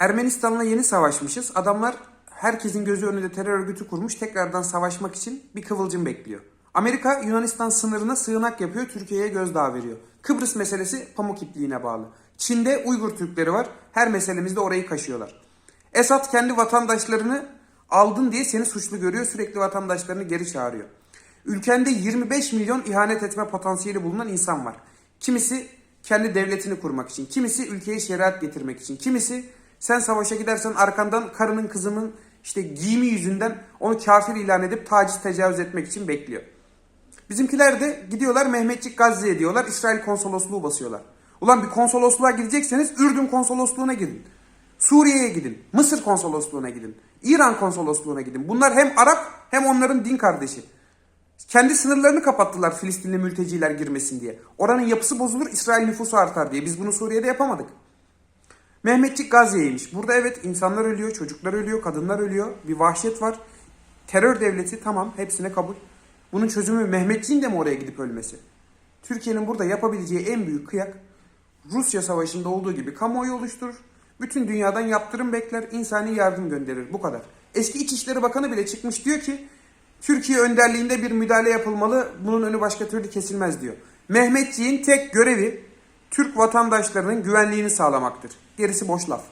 Ermenistan'la yeni savaşmışız. Adamlar herkesin gözü önünde terör örgütü kurmuş. Tekrardan savaşmak için bir kıvılcım bekliyor. Amerika Yunanistan sınırına sığınak yapıyor. Türkiye'ye gözdağı veriyor. Kıbrıs meselesi pamuk ipliğine bağlı. Çin'de Uygur Türkleri var. Her meselemizde orayı kaşıyorlar. Esad kendi vatandaşlarını aldın diye seni suçlu görüyor. Sürekli vatandaşlarını geri çağırıyor. Ülkende 25 milyon ihanet etme potansiyeli bulunan insan var. Kimisi kendi devletini kurmak için, kimisi ülkeye şeriat getirmek için, kimisi sen savaşa gidersen arkandan karının kızının işte giyimi yüzünden onu kafir ilan edip taciz tecavüz etmek için bekliyor. Bizimkiler de gidiyorlar Mehmetçik Gazze'ye diyorlar İsrail konsolosluğu basıyorlar. Ulan bir konsolosluğa gidecekseniz Ürdün konsolosluğuna gidin. Suriye'ye gidin. Mısır konsolosluğuna gidin. İran konsolosluğuna gidin. Bunlar hem Arap hem onların din kardeşi. Kendi sınırlarını kapattılar Filistinli mülteciler girmesin diye. Oranın yapısı bozulur, İsrail nüfusu artar diye. Biz bunu Suriye'de yapamadık. Mehmetçik Gazze'yeymiş. Burada evet insanlar ölüyor, çocuklar ölüyor, kadınlar ölüyor. Bir vahşet var. Terör devleti tamam hepsine kabul. Bunun çözümü Mehmetçiğin de mi oraya gidip ölmesi? Türkiye'nin burada yapabileceği en büyük kıyak Rusya savaşında olduğu gibi kamuoyu oluşturur. Bütün dünyadan yaptırım bekler, insani yardım gönderir. Bu kadar. Eski İçişleri Bakanı bile çıkmış diyor ki Türkiye önderliğinde bir müdahale yapılmalı. Bunun önü başka türlü kesilmez diyor. Mehmetçiğin tek görevi Türk vatandaşlarının güvenliğini sağlamaktır. Gerisi boş laf.